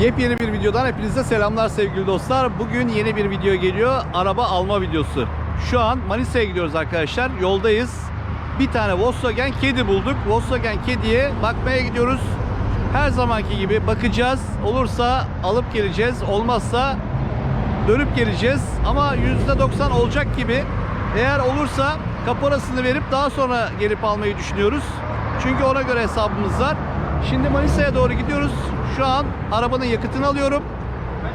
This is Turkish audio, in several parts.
Yepyeni bir videodan hepinize selamlar sevgili dostlar. Bugün yeni bir video geliyor. Araba alma videosu. Şu an Manisa'ya gidiyoruz arkadaşlar. Yoldayız. Bir tane Volkswagen kedi bulduk. Volkswagen kediye bakmaya gidiyoruz. Her zamanki gibi bakacağız. Olursa alıp geleceğiz. Olmazsa dönüp geleceğiz. Ama %90 olacak gibi. Eğer olursa kaporasını verip daha sonra gelip almayı düşünüyoruz. Çünkü ona göre hesabımız var. Şimdi Manisa'ya doğru gidiyoruz. Şu an arabanın yakıtını alıyorum.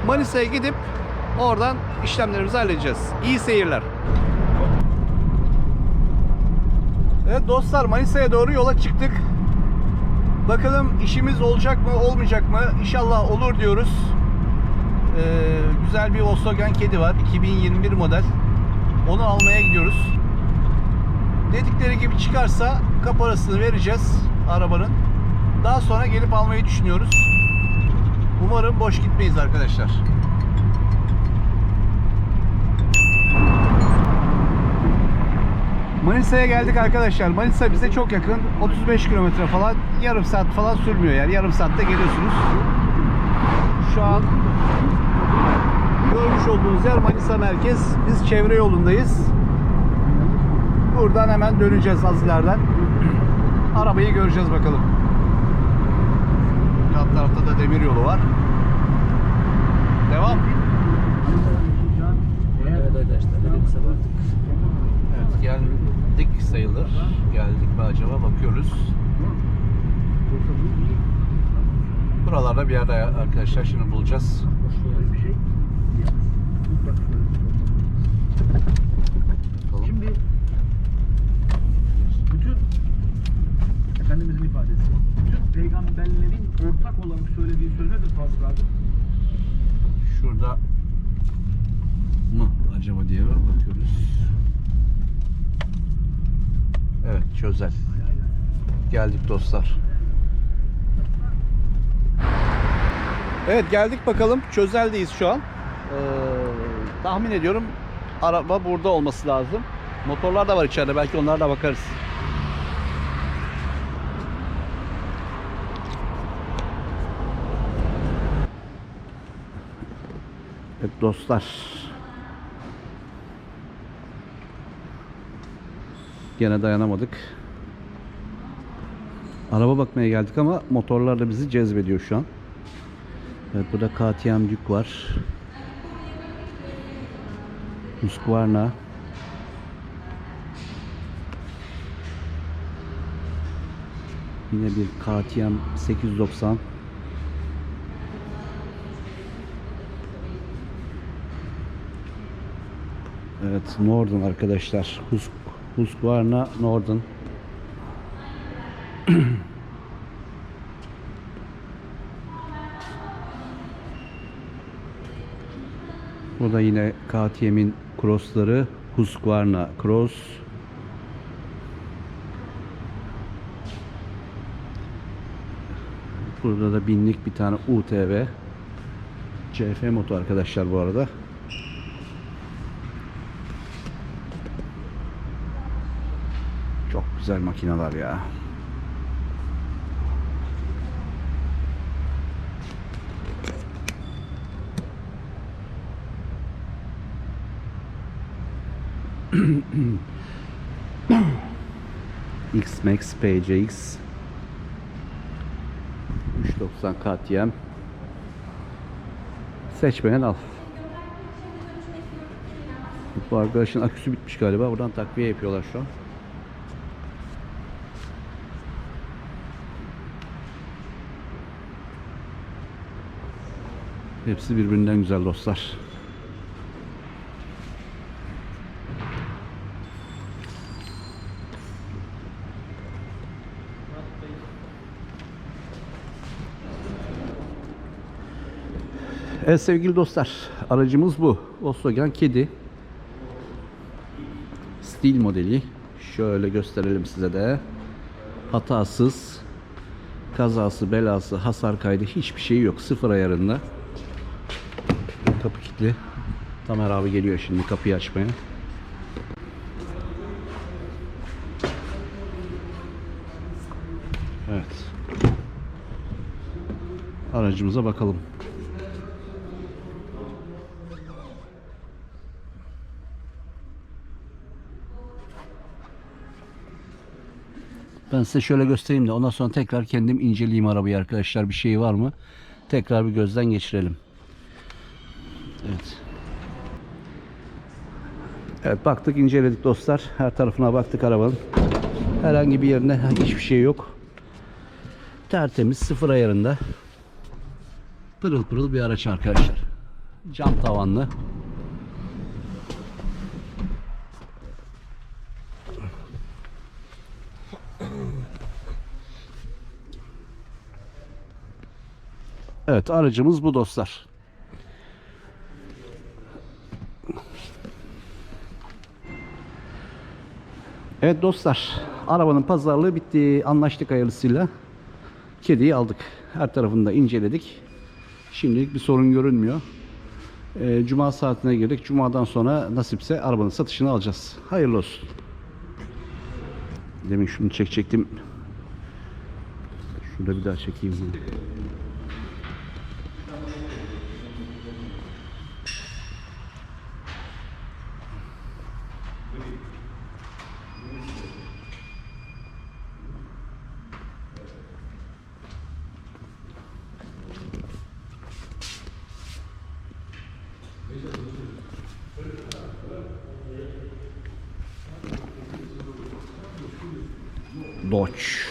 Manisa'ya gidip oradan işlemlerimizi halledeceğiz. İyi seyirler. Evet dostlar Manisa'ya doğru yola çıktık. Bakalım işimiz olacak mı olmayacak mı? İnşallah olur diyoruz. Ee, güzel bir Volkswagen kedi var. 2021 model. Onu almaya gidiyoruz. Dedikleri gibi çıkarsa kaparasını vereceğiz arabanın. Daha sonra gelip almayı düşünüyoruz. Umarım boş gitmeyiz arkadaşlar. Manisa'ya geldik arkadaşlar. Manisa bize çok yakın. 35 kilometre falan. Yarım saat falan sürmüyor yani. Yarım saatte geliyorsunuz. Şu an görmüş olduğunuz yer Manisa merkez. Biz çevre yolundayız. Buradan hemen döneceğiz az ileriden. Arabayı göreceğiz bakalım. Yan tarafta da demir yolu var. Devam. Evet arkadaşlar size baktık. Evet geldik sayılır. Geldik mi acaba bakıyoruz. Buralarda bir yerde arkadaşlar şimdi bulacağız. Bakalım. Şimdi Efendimizin ifadesi, bütün peygamberlerin ortak olarak söylediği söz nedir Fazıl abi? Şurada mı acaba diye bakıyoruz. Evet çözel. Geldik dostlar. Evet geldik bakalım. Çözel'deyiz şu an. Ee, tahmin ediyorum araba burada olması lazım. Motorlar da var içeride. Belki onlara da bakarız. Evet dostlar. Gene dayanamadık. Araba bakmaya geldik ama motorlar da bizi cezbediyor şu an. Evet burada KTM Duke var. Husqvarna. Yine bir KTM 890. Evet Norden arkadaşlar. Hus Husqvarna Norden. Bu da yine KTM'in crossları. Husqvarna Cross. Burada da binlik bir tane UTV. CF motor arkadaşlar bu arada. Çok güzel makineler ya. X-Max PCX 390 KTM Seçmeyen al. Bu arkadaşın aküsü bitmiş galiba. Buradan takviye yapıyorlar şu an. Hepsi birbirinden güzel dostlar. Evet sevgili dostlar, aracımız bu. Volkswagen Kedi. Stil modeli. Şöyle gösterelim size de. Hatasız, kazası, belası, hasar kaydı hiçbir şey yok. Sıfır ayarında. Kapı kilitli. Tamer abi geliyor şimdi kapıyı açmaya. Evet. Aracımıza bakalım. Ben size şöyle göstereyim de ondan sonra tekrar kendim inceleyeyim arabayı arkadaşlar. Bir şey var mı? Tekrar bir gözden geçirelim. Evet. Evet baktık inceledik dostlar. Her tarafına baktık arabanın. Herhangi bir yerinde hiçbir şey yok. Tertemiz sıfır ayarında. Pırıl pırıl bir araç arkadaşlar. Cam tavanlı. Evet aracımız bu dostlar. Evet dostlar arabanın pazarlığı bitti. Anlaştık hayırlısıyla. Kediyi aldık. Her tarafını da inceledik. Şimdilik bir sorun görünmüyor. Ee, Cuma saatine girdik. Cuma'dan sonra nasipse arabanın satışını alacağız. Hayırlı olsun. Demin şunu çekecektim. Şurada bir daha çekeyim. Dodge.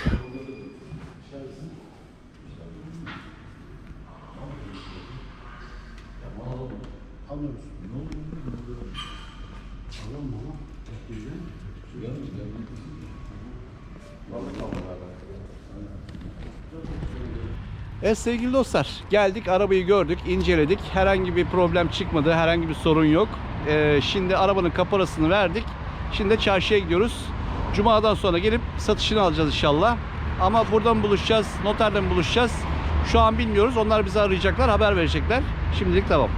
Evet sevgili dostlar geldik arabayı gördük inceledik herhangi bir problem çıkmadı herhangi bir sorun yok Ee, şimdi arabanın kaparasını verdik şimdi de çarşıya gidiyoruz Cuma'dan sonra gelip satışını alacağız inşallah ama buradan buluşacağız noterden buluşacağız şu an bilmiyoruz onlar bizi arayacaklar haber verecekler şimdilik tamam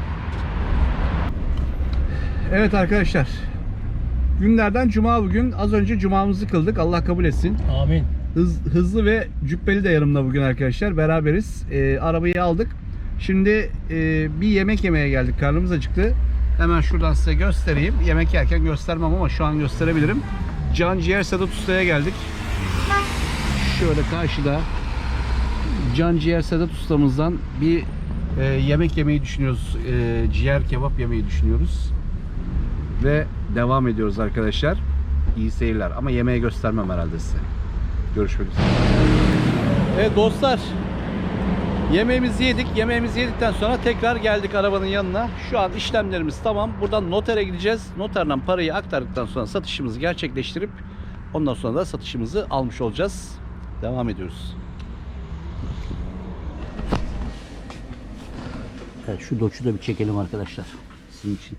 Evet arkadaşlar günlerden cuma bugün az önce cumamızı kıldık Allah kabul etsin Amin. Hız, hızlı ve cübbeli de yanımda bugün arkadaşlar. Beraberiz. Ee, arabayı aldık. Şimdi e, bir yemek yemeye geldik. Karnımız acıktı. Hemen şuradan size göstereyim. Yemek yerken göstermem ama şu an gösterebilirim. Can Ciğer Sedat Usta'ya geldik. Şöyle karşıda Can Ciğer Sedat Ustamızdan bir e, yemek yemeyi düşünüyoruz. E, ciğer kebap yemeyi düşünüyoruz. Ve devam ediyoruz arkadaşlar. İyi seyirler. Ama yemeği göstermem herhalde size. Görüşmek üzere. Evet dostlar. Yemeğimizi yedik. Yemeğimizi yedikten sonra tekrar geldik arabanın yanına. Şu an işlemlerimiz tamam. Buradan notere gideceğiz. Noterden parayı aktardıktan sonra satışımızı gerçekleştirip ondan sonra da satışımızı almış olacağız. Devam ediyoruz. Evet, şu doçu da bir çekelim arkadaşlar. Sizin için.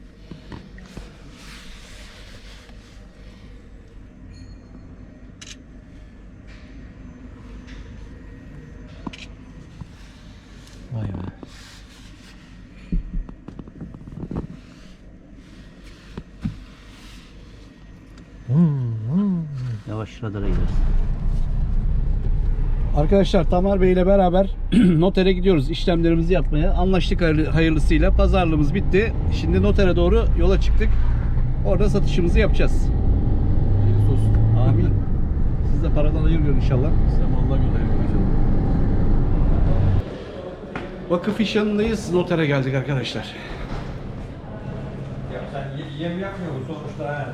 Radara gideriz. Arkadaşlar Tamer Bey ile beraber notere gidiyoruz işlemlerimizi yapmaya. Anlaştık hayırlı- hayırlısıyla. Pazarlığımız bitti. Şimdi notere doğru yola çıktık. Orada satışımızı yapacağız. Hayırlısı olsun. Amin. Siz de paradan ayırmıyorsun inşallah. Sen Allah gönderir inşallah. Vakıf iş yanındayız. Notere geldik arkadaşlar. Ya sen ye- yem yapmıyor musun sonuçta ha?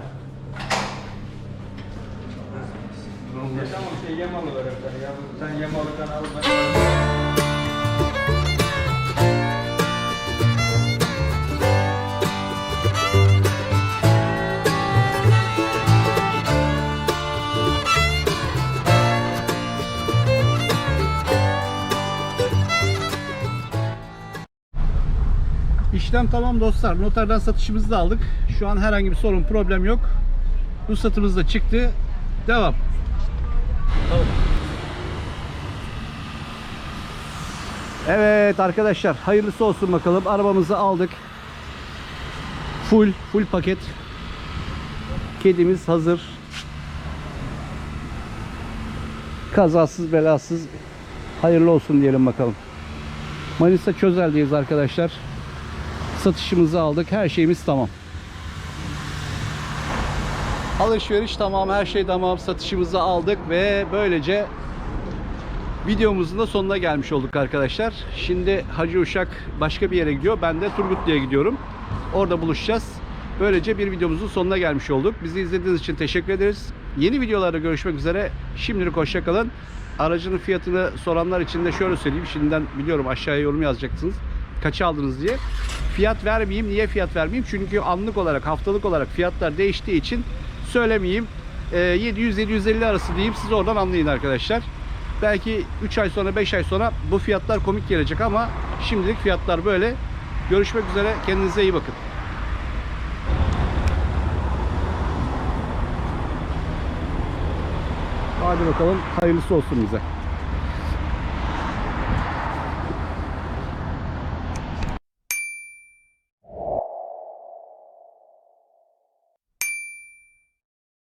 İşlem tamam dostlar. Noterden satışımızı da aldık. Şu an herhangi bir sorun, problem yok. Ruhsatımız da çıktı. Devam. Evet arkadaşlar hayırlısı olsun bakalım. Arabamızı aldık. Full, full paket. Kedimiz hazır. Kazasız belasız hayırlı olsun diyelim bakalım. Manisa Çözel'deyiz arkadaşlar. Satışımızı aldık. Her şeyimiz tamam. Alışveriş tamam, her şey tamam. Satışımızı aldık ve böylece videomuzun da sonuna gelmiş olduk arkadaşlar. Şimdi Hacı Uşak başka bir yere gidiyor. Ben de Turgutlu'ya gidiyorum. Orada buluşacağız. Böylece bir videomuzun sonuna gelmiş olduk. Bizi izlediğiniz için teşekkür ederiz. Yeni videolarda görüşmek üzere. Şimdilik hoşça kalın. Aracının fiyatını soranlar için de şöyle söyleyeyim. Şimdiden biliyorum aşağıya yorum yazacaksınız. Kaça aldınız diye. Fiyat vermeyeyim. Niye fiyat vermeyeyim? Çünkü anlık olarak, haftalık olarak fiyatlar değiştiği için söylemeyeyim. Ee, 700-750 arası diyeyim. Siz oradan anlayın arkadaşlar. Belki 3 ay sonra 5 ay sonra bu fiyatlar komik gelecek ama şimdilik fiyatlar böyle. Görüşmek üzere. Kendinize iyi bakın. Hadi bakalım hayırlısı olsun bize.